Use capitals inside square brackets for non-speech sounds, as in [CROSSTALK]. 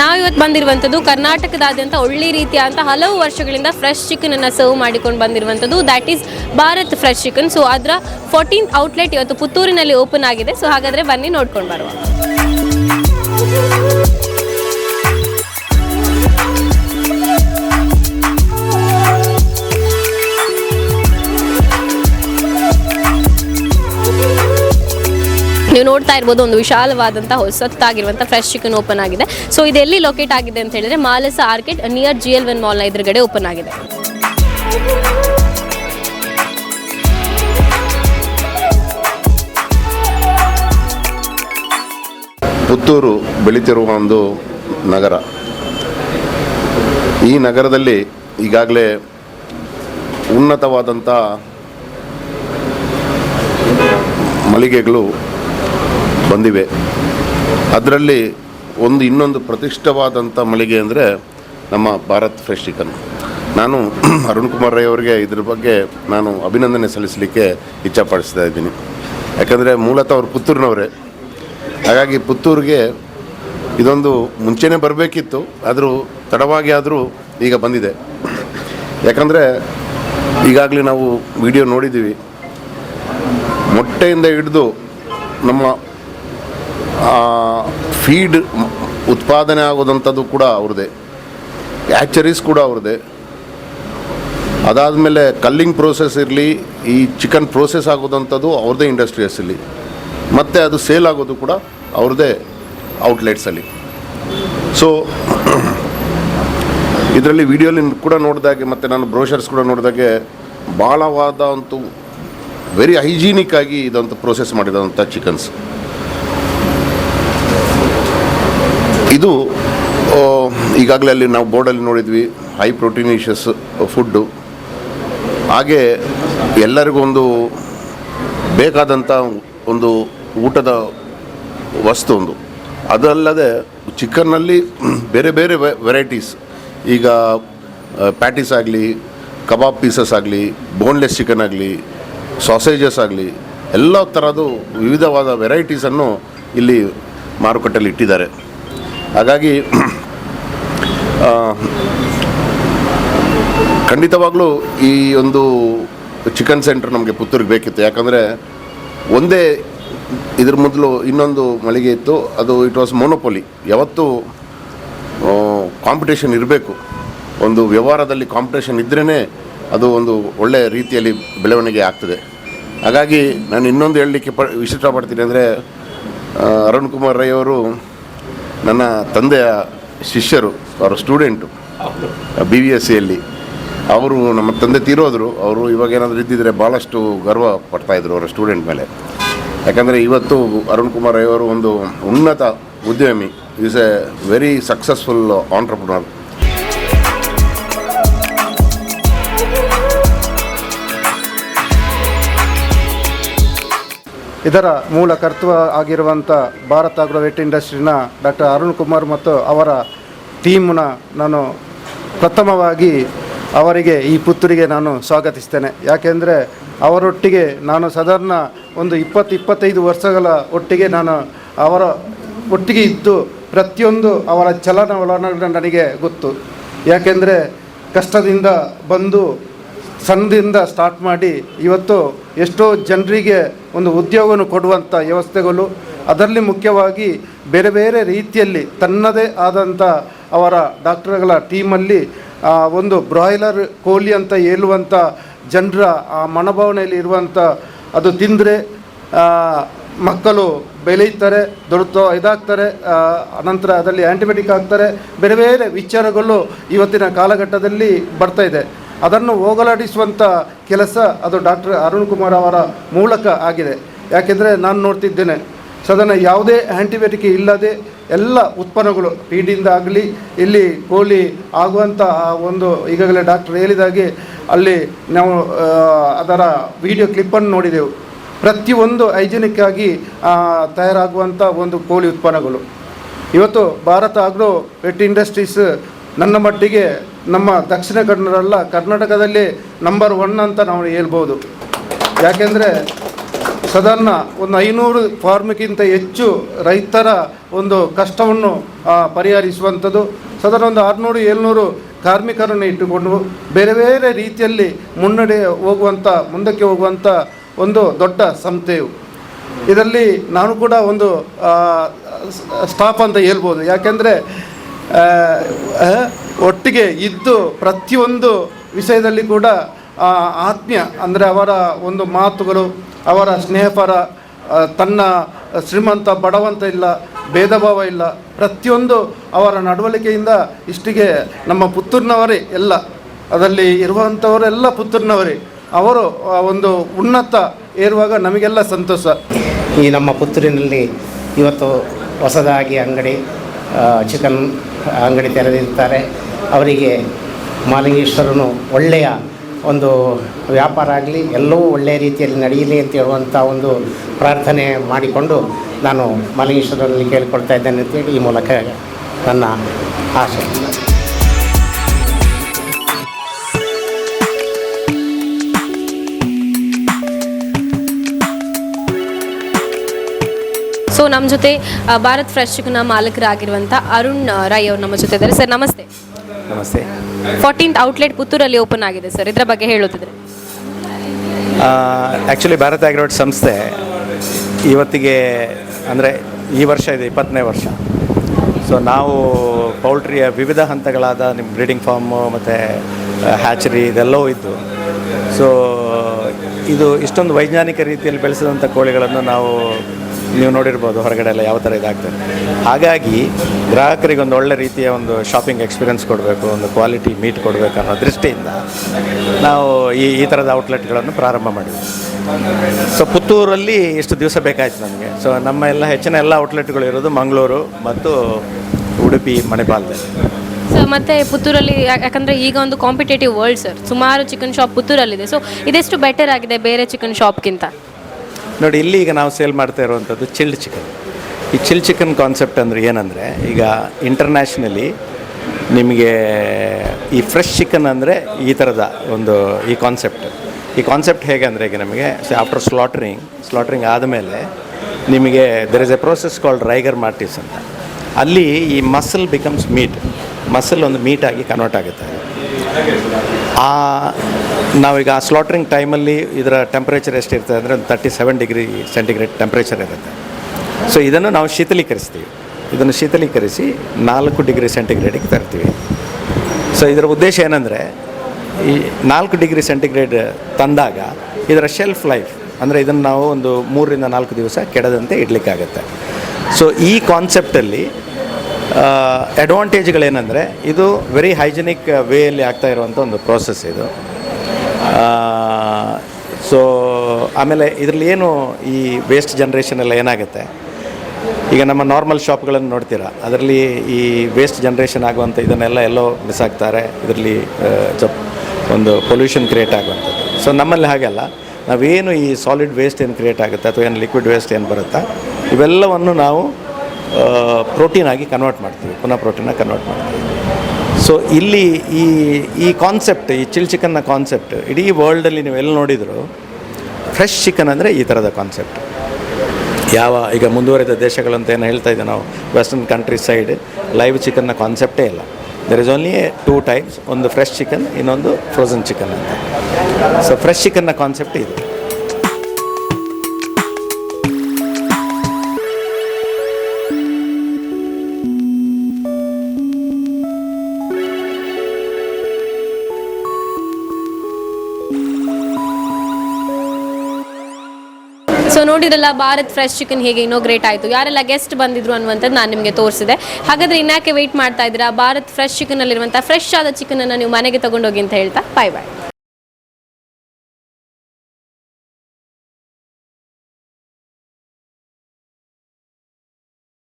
ನಾವು ಇವತ್ತು ಬಂದಿರುವಂಥದ್ದು ಕರ್ನಾಟಕದಾದ್ಯಂತ ಒಳ್ಳೆ ರೀತಿಯಾದಂಥ ಹಲವು ವರ್ಷಗಳಿಂದ ಫ್ರೆಶ್ ಚಿಕನನ್ನು ಸರ್ವ್ ಮಾಡಿಕೊಂಡು ಬಂದಿರುವಂಥದ್ದು. That is Bharat fresh chicken so ಅದರ ಫೋರ್ಟೀನ್ ಔಟ್ಲೆಟ್ ಇವತ್ತು ಪುತ್ತೂರಿನಲ್ಲಿ ಓಪನ್ ಆಗಿದೆ. ಸೊ ಹಾಗಾದರೆ ಬನ್ನಿ ನೋಡ್ಕೊಂಡು ಬರುವ ನೀವು ನೋಡ್ತಾ ಇರ್ಬೋದು, ಒಂದು ವಿಶಾಲವಾದಂತಹ ಹೊಸತ್ತಾಗಿರುವಂಥ ಫ್ರೆಶ್ ಚಿಕನ್ ಓಪನ್ ಆಗಿದೆ. ಸೊ ಇದೆಲ್ಲಿ ಲೊಕೇಟ್ ಆಗಿದೆ ಅಂತ ಹೇಳಿದ್ರೆ ಮಾಲಸ ಆರ್ಕೆಟ್ ನಿಯರ್ ಜಿ ಎಲ್ ಒನ್ ಮಾಲ್ನ ಎದುರುಗಡೆ ಓಪನ್ ಆಗಿದೆ. ಪುತ್ತೂರು ಬೆಳೀತಿರುವ ಒಂದು ನಗರ. ಈ ನಗರದಲ್ಲಿ ಈಗಾಗಲೇ ಉನ್ನತವಾದಂಥ ಮಳಿಗೆಗಳು ಬಂದಿವೆ. ಅದರಲ್ಲಿ ಒಂದು ಇನ್ನೊಂದು ಪ್ರತಿಷ್ಠವಾದಂಥ ಮಳಿಗೆ ಅಂದರೆ ನಮ್ಮ ಭಾರತ್ ಫ್ರೆಶ್ ಚಿಕನ್ ನಾನು [CLEARS THROAT] ಅರುಣ್ ಕುಮಾರ್ ರೈ ಅವರಿಗೆ ಇದ್ರ ಬಗ್ಗೆ ನಾನು ಅಭಿನಂದನೆ ಸಲ್ಲಿಸಲಿಕ್ಕೆ ಇಚ್ಛಪಡಿಸ್ತಾ ಇದ್ದೀನಿ. ಯಾಕಂದರೆ ಮೂಲತಃ ಅವರು ಪುತ್ತೂರಿನವರೇ. ಹಾಗಾಗಿ ಪುತ್ತೂರಿಗೆ ಇದೊಂದು ಮುಂಚೆನೇ ಬರಬೇಕಿತ್ತು, ಆದರೂ ತಡವಾಗಿ ಆದರೂ ಈಗ ಬಂದಿದೆ. ಯಾಕಂದರೆ ಈಗಾಗಲೇ ನಾವು ವಿಡಿಯೋ ನೋಡಿದ್ದೀವಿ. ಮೊಟ್ಟೆಯಿಂದ ಹಿಡಿದು ನಮ್ಮ ಫೀಡ್ ಉತ್ಪಾದನೆ ಆಗೋದಂಥದ್ದು ಕೂಡ ಅವ್ರದ್ದೇ. ಆ್ಯಕ್ಚರೀಸ್ ಕೂಡ ಅವ್ರದ್ದೇ. ಅದಾದಮೇಲೆ ಕಲ್ಲಿಂಗ್ ಪ್ರೋಸೆಸ್ ಇರಲಿ, ಈ ಚಿಕನ್ ಪ್ರೋಸೆಸ್ ಆಗೋದಂಥದ್ದು ಅವ್ರದ್ದೇ ಇಂಡಸ್ಟ್ರೀಸಲ್ಲಿ ಮತ್ತು ಅದು ಸೇಲ್ ಆಗೋದು ಕೂಡ ಅವ್ರದ್ದೇ ಔಟ್ಲೆಟ್ಸಲ್ಲಿ ಸೊ ಇದರಲ್ಲಿ ವಿಡಿಯೋಲಿ ಕೂಡ ನೋಡಿದಾಗೆ ಮತ್ತು ನಾನು ಬ್ರೋಷರ್ಸ್ ಕೂಡ ನೋಡಿದಾಗೆ ಭಾಳವಾದ ಒಂದು ವೆರಿ ಹೈಜೀನಿಕ್ ಆಗಿ ಇದಂತ ಪ್ರೋಸೆಸ್ ಮಾಡಿದಂಥ ಚಿಕನ್ಸ್ ಇದು ಈಗಾಗಲೇ ಅಲ್ಲಿ ನಾವು ಬೋರ್ಡಲ್ಲಿ ನೋಡಿದ್ವಿ ಹೈ ಪ್ರೋಟೀನಿಷಿಯಸ್ ಫುಡ್ಡು ಹಾಗೆ ಎಲ್ಲರಿಗೂ ಒಂದು ಬೇಕಾದಂಥ ಒಂದು ಊಟದ ವಸ್ತು ಒಂದು. ಅದಲ್ಲದೆ ಚಿಕನ್ನಲ್ಲಿ ಬೇರೆ ಬೇರೆ ವೆರೈಟೀಸ್ ಈಗ ಪ್ಯಾಟೀಸ್ ಆಗಲಿ ಕಬಾಬ್ ಪೀಸಸ್ ಆಗಲಿ ಬೋನ್ಲೆಸ್ ಚಿಕನ್ ಆಗಲಿ ಸಾಸೇಜಸ್ ಆಗಲಿ, ಎಲ್ಲ ಥರದ್ದು ವಿವಿಧವಾದ ವೆರೈಟೀಸನ್ನು ಇಲ್ಲಿ ಮಾರುಕಟ್ಟೆಯಲ್ಲಿ ಇಟ್ಟಿದ್ದಾರೆ. ಹಾಗಾಗಿ ಖಂಡಿತವಾಗಲೂ ಈ ಒಂದು ಚಿಕನ್ ಸೆಂಟರ್ ನಮಗೆ ಪುತ್ತೂರಿಗೆ ಬೇಕಿತ್ತು. ಯಾಕಂದರೆ ಒಂದೇ ಇದ್ರ ಮೊದಲು ಇನ್ನೊಂದು ಮಳಿಗೆ ಇತ್ತು. ಅದು ಇಟ್ ವಾಸ್ ಮೊನೋಪೊಲಿ ಯಾವತ್ತೂ ಕಾಂಪಿಟೇಷನ್ ಇರಬೇಕು. ಒಂದು ವ್ಯವಹಾರದಲ್ಲಿ ಕಾಂಪಿಟೇಷನ್ ಇದ್ರೇ ಅದು ಒಂದು ಒಳ್ಳೆಯ ರೀತಿಯಲ್ಲಿ ಬೆಳವಣಿಗೆ ಆಗ್ತದೆ. ಹಾಗಾಗಿ ನಾನು ಇನ್ನೊಂದು ಹೇಳಲಿಕ್ಕೆ ಪ ಇಷ್ಟಪಡ್ತೀನಿ ಅಂದರೆ ಅರುಣ್ ಕುಮಾರ್ ರೈ ಅವರು ನನ್ನ ತಂದೆಯ ಶಿಷ್ಯರು, ಅವರ ಸ್ಟೂಡೆಂಟು ಬಿ ವಿ ಎಸ್ ಸಿಯಲ್ಲಿ ಅವರು ನಮ್ಮ ತಂದೆ ತೀರೋದ್ರು. ಅವರು ಇವಾಗ ಏನಾದರೂ ಇದ್ದಿದ್ರೆ ಭಾಳಷ್ಟು ಗರ್ವ ಪಡ್ತಾಯಿದ್ರು ಅವರ ಸ್ಟೂಡೆಂಟ್ ಮೇಲೆ. ಯಾಕಂದರೆ ಇವತ್ತು ಅರುಣ್ ಕುಮಾರ್ ಅವರು ಒಂದು ಉನ್ನತ ಉದ್ಯಮಿ. Is a very successful entrepreneur ಇದರ ಮೂಲ ಕರ್ತೃ ಆಗಿರುವಂಥ ಭಾರತ್ ಆಗ್ರೋ ವೆಟ್ ಇಂಡಸ್ಟ್ರಿನ ಡಾಕ್ಟರ್ ಅರುಣ್ ಕುಮಾರ್ ಮತ್ತು ಅವರ ಟೀಮ್ನ ನಾನು ಪ್ರಥಮವಾಗಿ ಅವರಿಗೆ ಈ ಪುತ್ತೂರಿಗೆ ನಾನು ಸ್ವಾಗತಿಸ್ತೇನೆ. ಯಾಕೆಂದರೆ ಅವರೊಟ್ಟಿಗೆ ನಾನು ಸಾಧಾರಣ ಒಂದು ಇಪ್ಪತ್ತು, ಇಪ್ಪತ್ತೈದು ವರ್ಷಗಳ ಒಟ್ಟಿಗೆ ನಾನು ಅವರ ಒಟ್ಟಿಗೆ ಇದ್ದು ಪ್ರತಿಯೊಂದು ಅವರ ಚಲನವಲನ ನನಗೆ ಗೊತ್ತು. ಯಾಕೆಂದರೆ ಕಷ್ಟದಿಂದ ಬಂದು ಸಣ್ಣದಿಂದ ಸ್ಟಾರ್ಟ್ ಮಾಡಿ ಇವತ್ತು ಎಷ್ಟೋ ಜನರಿಗೆ ಒಂದು ಉದ್ಯೋಗವನ್ನು ಕೊಡುವಂಥ ವ್ಯವಸ್ಥೆಗಳು, ಅದರಲ್ಲಿ ಮುಖ್ಯವಾಗಿ ಬೇರೆ ಬೇರೆ ರೀತಿಯಲ್ಲಿ ತನ್ನದೇ ಆದಂಥ ಅವರ ಡಾಕ್ಟರ್ಗಳ ಟೀಮಲ್ಲಿ ಒಂದು ಬ್ರಾಯ್ಲರ್ ಕೋಳಿ ಅಂತ ಹೇಳುವಂಥ ಜನರ ಆ ಮನೋಭಾವನೆಯಲ್ಲಿ ಇರುವಂಥ ಅದು ತಿಂದರೆ ಮಕ್ಕಳು ಬೆಳೆಯುತ್ತಾರೆ ದೊಡ್ಡ ಇದಾಗ್ತಾರೆ ಅನಂತರ ಅದರಲ್ಲಿ ಆ್ಯಂಟಿಬಯೋಟಿಕ್ ಆಗ್ತಾರೆ ಬೇರೆ ಬೇರೆ ವಿಚಾರಗಳು ಇವತ್ತಿನ ಕಾಲಘಟ್ಟದಲ್ಲಿ ಬರ್ತಾ ಇದೆ. ಅದನ್ನು ಹೋಗಲಾಡಿಸುವಂಥ ಕೆಲಸ ಅದು ಡಾಕ್ಟರ್ ಅರುಣ್ ಕುಮಾರ್ ಅವರ ಮೂಲಕ ಆಗಿದೆ. ಯಾಕೆಂದರೆ ನಾನು ನೋಡ್ತಿದ್ದೇನೆ, ಸದನ ಯಾವುದೇ ಆ್ಯಂಟಿಬಯೋಟಿಕ್ ಇಲ್ಲದೆ ಎಲ್ಲ ಉತ್ಪನ್ನಗಳು ಫೀಡಿಂದ ಆಗಲಿ, ಇಲ್ಲಿ ಕೋಳಿ ಆಗುವಂಥ ಒಂದು ಈಗಾಗಲೇ ಡಾಕ್ಟರ್ ಹೇಳಿದಾಗೆ ಅಲ್ಲಿ ನಾವು ಅದರ ವಿಡಿಯೋ ಕ್ಲಿಪ್ಪನ್ನು ನೋಡಿದೆವು. ಪ್ರತಿಯೊಂದು ಹೈಜಿನಿಕ್ ಆಗಿ ತಯಾರಾಗುವಂಥ ಒಂದು ಕೋಳಿ ಉತ್ಪನ್ನಗಳು. ಇವತ್ತು ಭಾರತ ಆಗ್ರೋ ವೆಟ್ ಇಂಡಸ್ಟ್ರೀಸ್ ನನ್ನ ಮಟ್ಟಿಗೆ ನಮ್ಮ ದಕ್ಷಿಣ ಕನ್ನಡ ಕರ್ನಾಟಕದಲ್ಲಿ ನಂಬರ್ ಒನ್ ಅಂತ ನಾವು ಹೇಳ್ಬೋದು. ಯಾಕೆಂದರೆ ಸಾಧಾರಣ ಒಂದು ಐನೂರು ಫಾರ್ಮ್ಗಿಂತ ಹೆಚ್ಚು ರೈತರ ಒಂದು ಕಷ್ಟವನ್ನು ಪರಿಹರಿಸುವಂಥದ್ದು. ಸಾಧಾರಣ ಒಂದು ಆರುನೂರು, ಏಳ್ನೂರು ಕಾರ್ಮಿಕರನ್ನು ಇಟ್ಟುಕೊಂಡು ಬೇರೆ ಬೇರೆ ರೀತಿಯಲ್ಲಿ ಮುನ್ನಡೆ ಹೋಗುವಂಥ ಮುಂದಕ್ಕೆ ಹೋಗುವಂಥ ಒಂದು ದೊಡ್ಡ ಸಂಸ್ಥೆಯು. ಇದರಲ್ಲಿ ನಾನು ಕೂಡ ಒಂದು ಸ್ಟಾಫ್ ಅಂತ ಹೇಳ್ಬೋದು. ಯಾಕೆಂದರೆ ಒಟ್ಟಿಗೆ ಇದ್ದು ಪ್ರತಿಯೊಂದು ವಿಷಯದಲ್ಲಿ ಕೂಡ ಆತ್ಮೀಯ, ಅಂದರೆ ಅವರ ಒಂದು ಮಾತುಗಳು, ಅವರ ಸ್ನೇಹಪರ ತನ್ನ ಶ್ರೀಮಂತ ಬಡವಂತ ಇಲ್ಲ ಭೇದ ಭಾವ ಇಲ್ಲ, ಪ್ರತಿಯೊಂದು ಅವರ ನಡವಳಿಕೆಯಿಂದ ಇಷ್ಟಿಗೆ ನಮ್ಮ ಪುತ್ತೂರಿನವರೇ ಎಲ್ಲ, ಅದರಲ್ಲಿ ಇರುವಂಥವರೆಲ್ಲ ಪುತ್ತೂರಿನವರೇ, ಅವರು ಒಂದು ಉನ್ನತ ಏರುವಾಗ ನಮಗೆಲ್ಲ ಸಂತೋಷ. ಈ ನಮ್ಮ ಪುತ್ತೂರಿನಲ್ಲಿ ಇವತ್ತು ಹೊಸದಾಗಿ ಅಂಗಡಿ ಚಿಕನ್ ಅಂಗಡಿ ತೆರೆದಿರ್ತಾರೆ ಅವರಿಗೆ ಮಾಲಿಂಗೇಶ್ವರನು ಒಳ್ಳೆಯ ಒಂದು ವ್ಯಾಪಾರ ಆಗಲಿ, ಎಲ್ಲವೂ ಒಳ್ಳೆಯ ರೀತಿಯಲ್ಲಿ ನಡೆಯಲಿ ಅಂತ ಹೇಳುವಂಥ ಒಂದು ಪ್ರಾರ್ಥನೆ ಮಾಡಿಕೊಂಡು ನಾನು ಮಾಲಿಂಗೇಶ್ವರನಲ್ಲಿ ಕೇಳಿಕೊಳ್ತಾ ಇದ್ದೇನೆ ಅಂತೇಳಿ ಈ ಮೂಲಕ ನನ್ನ ಆಶೆ. ಸೊ ನಮ್ಮ ಜೊತೆ ಭಾರತ್ ಫ್ರೆಶ್ನ ಮಾಲಕರಾಗಿರುವಂಥ ಅರುಣ್ ರಾಯ್ ಅವರು ನಮ್ಮ ಜೊತೆ ಇದ್ದಾರೆ. ಸರ್, ನಮಸ್ತೆ. ನಮಸ್ತೆ. ಫೋರ್ಟೀನ್ತ್ ಔಟ್ಲೆಟ್ ಪುತ್ತೂರಲ್ಲಿ ಓಪನ್ ಆಗಿದೆ ಸರ್ ಇದರ ಬಗ್ಗೆ ಹೇಳುತ್ತಿದ್ರೆ. ಆ್ಯಕ್ಚುಲಿ ಭಾರತ ಆಗ್ರೋಡ್ ಸಂಸ್ಥೆ ಇವತ್ತಿಗೆ ಅಂದರೆ ಈ ವರ್ಷ ಇದೆ ಇಪ್ಪತ್ತನೇ ವರ್ಷ. ಸೊ ನಾವು ಪೌಲ್ಟ್ರಿಯ ವಿವಿಧ ಹಂತಗಳಾದ ನಿಮ್ಮ ಬ್ರೀಡಿಂಗ್ ಫಾರ್ಮು ಮತ್ತು ಹ್ಯಾಚರಿ ಇದೆಲ್ಲವೂ ಇದ್ದು ಸೊ ಇದು ಇಷ್ಟೊಂದು ವೈಜ್ಞಾನಿಕ ರೀತಿಯಲ್ಲಿ ಬೆಳೆಸಿದಂಥ ಕೋಳಿಗಳನ್ನು ನಾವು ನೀವು ನೋಡಿರ್ಬೋದು ಹೊರಗಡೆ ಎಲ್ಲ ಯಾವ ಥರ ಇದಾಗ್ತದೆ. ಹಾಗಾಗಿ ಗ್ರಾಹಕರಿಗೆ ಒಂದು ಒಳ್ಳೆ ರೀತಿಯ ಒಂದು ಶಾಪಿಂಗ್ ಎಕ್ಸ್ಪೀರಿಯನ್ಸ್ ಕೊಡಬೇಕು, ಒಂದು ಕ್ವಾಲಿಟಿ ಮೀಟ್ ಕೊಡಬೇಕು ಅನ್ನೋ ದೃಷ್ಟಿಯಿಂದ ನಾವು ಈ ಈ ಥರದ ಔಟ್ಲೆಟ್ಗಳನ್ನು ಪ್ರಾರಂಭ ಮಾಡಿದ್ವಿ. ಸೊ ಪುತ್ತೂರಲ್ಲಿ ಇಷ್ಟು ದಿವಸ ಬೇಕಾಯಿತು ನಮಗೆ. ಸೊ ನಮ್ಮ ಎಲ್ಲ ಹೆಚ್ಚಿನ ಎಲ್ಲ ಔಟ್ಲೆಟ್ಗಳು ಇರೋದು ಮಂಗಳೂರು ಮತ್ತು ಉಡುಪಿ, ಮಣಿಪಾಲದಲ್ಲಿ. ಸೊ ಮತ್ತೆ ಪುತ್ತೂರಲ್ಲಿ ಯಾಕಂದ್ರೆ ಈಗ ಒಂದು ಕಾಂಪಿಟೇಟಿವ್ ವರ್ಲ್ಡ್ ಸರ್ ಸುಮಾರು ಚಿಕನ್ ಶಾಪ್ ಪುತ್ತೂರಲ್ಲಿದೆ. ಸೊ ಇದೆಷ್ಟು ಬೆಟರ್ ಆಗಿದೆ ಬೇರೆ ಚಿಕನ್ ಶಾಪ್ಗಿಂತ ನೋಡಿ, ಇಲ್ಲಿ ಈಗ ನಾವು ಸೇಲ್ ಮಾಡ್ತಾ ಇರುವಂಥದ್ದು ಚಿಲ್ಡ್ ಚಿಕನ್ ಈ ಚಿಲ್ ಚಿಕನ್ ಕಾನ್ಸೆಪ್ಟ್ ಅಂದರೆ ಏನಂದರೆ, ಈಗ ಇಂಟರ್ನ್ಯಾಷನಲಿ ನಿಮಗೆ ಈ ಫ್ರೆಶ್ ಚಿಕನ್ ಅಂದರೆ ಈ ಥರದ ಒಂದು ಈ ಕಾನ್ಸೆಪ್ಟ್ ಈ ಕಾನ್ಸೆಪ್ಟ್ ಹೇಗೆ ಅಂದರೆ ಈಗ ನಮಗೆ ಆಫ್ಟರ್ ಸ್ಲಾಟ್ರಿಂಗ್ ಸ್ಲಾಟ್ರಿಂಗ್ ಆದಮೇಲೆ ನಿಮಗೆ there is a process called rigor mortis ಅಂತ. ಅಲ್ಲಿ ಈ ಮಸಲ್ ಬಿಕಮ್ಸ್ ಮೀಟ್ ಮಸಲ್ ಒಂದು ಮೀಟಾಗಿ ಕನ್ವರ್ಟ್ ಆಗುತ್ತೆ. ಆ ನಾವೀಗ ಆ ಸ್ಲಾಟ್ರಿಂಗ್ ಟೈಮಲ್ಲಿ ಇದರ ಟೆಂಪ್ರೇಚರ್ ಎಷ್ಟಿರ್ತದೆ ಅಂದರೆ ಒಂದು thirty seven degree centigrade temperature ಇರುತ್ತೆ. ಸೊ ಇದನ್ನು ನಾವು ಶೀತಲೀಕರಿಸ್ತೀವಿ. ಇದನ್ನು ಶೀತಲೀಕರಿಸಿ ನಾಲ್ಕು ಡಿಗ್ರಿ ಸೆಂಟಿಗ್ರೇಡಿಗೆ ತರ್ತೀವಿ. ಸೊ ಇದರ ಉದ್ದೇಶ ಏನಂದರೆ, ಈ ನಾಲ್ಕು ಡಿಗ್ರಿ ಸೆಂಟಿಗ್ರೇಡ್ ತಂದಾಗ ಇದರ ಶೆಲ್ಫ್ ಲೈಫ್ ಅಂದರೆ ಇದನ್ನು ನಾವು ಒಂದು ಮೂರರಿಂದ ನಾಲ್ಕು ದಿವಸ ಕೆಡದಂತೆ ಇಡಲಿಕ್ಕಾಗತ್ತೆ. ಸೊ ಈ ಕಾನ್ಸೆಪ್ಟಲ್ಲಿ ಅಡ್ವಾಂಟೇಜ್ಗಳೇನೆಂದರೆ ಇದು ವೆರಿ ಹೈಜಿನಿಕ್ ವೇಯಲ್ಲಿ ಆಗ್ತಾ ಇರುವಂಥ ಒಂದು ಪ್ರೋಸೆಸ್ ಇದು. ಸೊ ಆಮೇಲೆ ಇದರಲ್ಲಿ ಏನು ಈ ವೇಸ್ಟ್ ಜನ್ರೇಷನ್ ಎಲ್ಲ ಏನಾಗುತ್ತೆ? ಈಗ ನಮ್ಮ ನಾರ್ಮಲ್ ಶಾಪ್ಗಳನ್ನು ನೋಡ್ತೀರಾ? ಅದರಲ್ಲಿ ಈ ವೇಸ್ಟ್ ಜನ್ರೇಷನ್ ಆಗುವಂಥ ಇದನ್ನೆಲ್ಲ ಎಲ್ಲೋ ಮಿಸ್ ಆಗ್ತಾರೆ. ಇದರಲ್ಲಿ ಒಂದು ಪೊಲ್ಯೂಷನ್ ಕ್ರಿಯೇಟ್ ಆಗುವಂಥದ್ದು. ಸೊ ನಮ್ಮಲ್ಲಿ ಹಾಗೆಲ್ಲ ನಾವೇನು ಈ ಸಾಲಿಡ್ ವೇಸ್ಟ್ ಏನು ಕ್ರಿಯೇಟ್ ಆಗುತ್ತೆ ಅಥವಾ ಏನು ಲಿಕ್ವಿಡ್ ವೇಸ್ಟ್ ಏನು ಬರುತ್ತಾ? ಇವೆಲ್ಲವನ್ನು ನಾವು ಪ್ರೋಟೀನ್ ಆಗಿ ಕನ್ವರ್ಟ್ ಮಾಡ್ತೀವಿ. ಪುನಃ ಪ್ರೋಟೀನಾಗಿ ಕನ್ವರ್ಟ್ ಮಾಡ್ತೀವಿ. ಸೊ ಇಲ್ಲಿ ಈ ಈ ಕಾನ್ಸೆಪ್ಟ್ ಈ ಚಿಲ್ ಚಿಕನ್ನ ಕಾನ್ಸೆಪ್ಟ್ ಇಡೀ ವರ್ಲ್ಡಲ್ಲಿ ನೀವೆಲ್ಲ ನೋಡಿದರೂ ಫ್ರೆಶ್ ಚಿಕನ್ ಅಂದರೆ ಈ ಥರದ ಕಾನ್ಸೆಪ್ಟ್ ಯಾವ, ಈಗ ಮುಂದುವರಿದ ದೇಶಗಳಂತ ಏನು ಹೇಳ್ತಾ ಇದ್ದೆ ನಾವು ವೆಸ್ಟರ್ನ್ ಕಂಟ್ರಿ ಸೈಡ್ ಲೈವ್ ಚಿಕನ್ನ ಕಾನ್ಸೆಪ್ಟೇ ಇಲ್ಲ. There is only two types ಒಂದು ಫ್ರೆಶ್ ಚಿಕನ್ ಇನ್ನೊಂದು ಫ್ರೋಝನ್ ಚಿಕನ್ ಅಂತ. ಸೊ ಫ್ರೆಶ್ ಚಿಕನ್ನ ಕಾನ್ಸೆಪ್ಟ್ ಇದು. ನೋಡಿರಲ್ಲ ಭಾರತ್ ಫ್ರೆಶ್ ಚಿಕನ್ ಹೇಗೆ ಇನೋಗ್ರೇಟ್ ಆಯಿತು? ಯಾರೆಲ್ಲ ಗೆಸ್ಟ್ ಬಂದಿದ್ರು ಅನ್ನುವಂಥದ್ದು ನಾನು ನಿಮಗೆ ತೋರಿಸಿದೆ. ಹಾಗಾದ್ರೆ ಇನ್ಯಾಕೆ ವೆಯ್ಟ್ ಮಾಡ್ತಾ ಇದ್ದೀರಾ? ಭಾರತ್ ಫ್ರೆಶ್ ಚಿಕನ್ ಅಲ್ಲಿರುವಂಥ ಫ್ರೆಶ್ ಆದ ಚಿಕನ್ ಅನ್ನು ನೀವು ಮನೆಗೆ ತಗೊಂಡೋಗಿ ಅಂತ ಹೇಳ್ತಾ ಬಾಯ್ ಬಾಯ್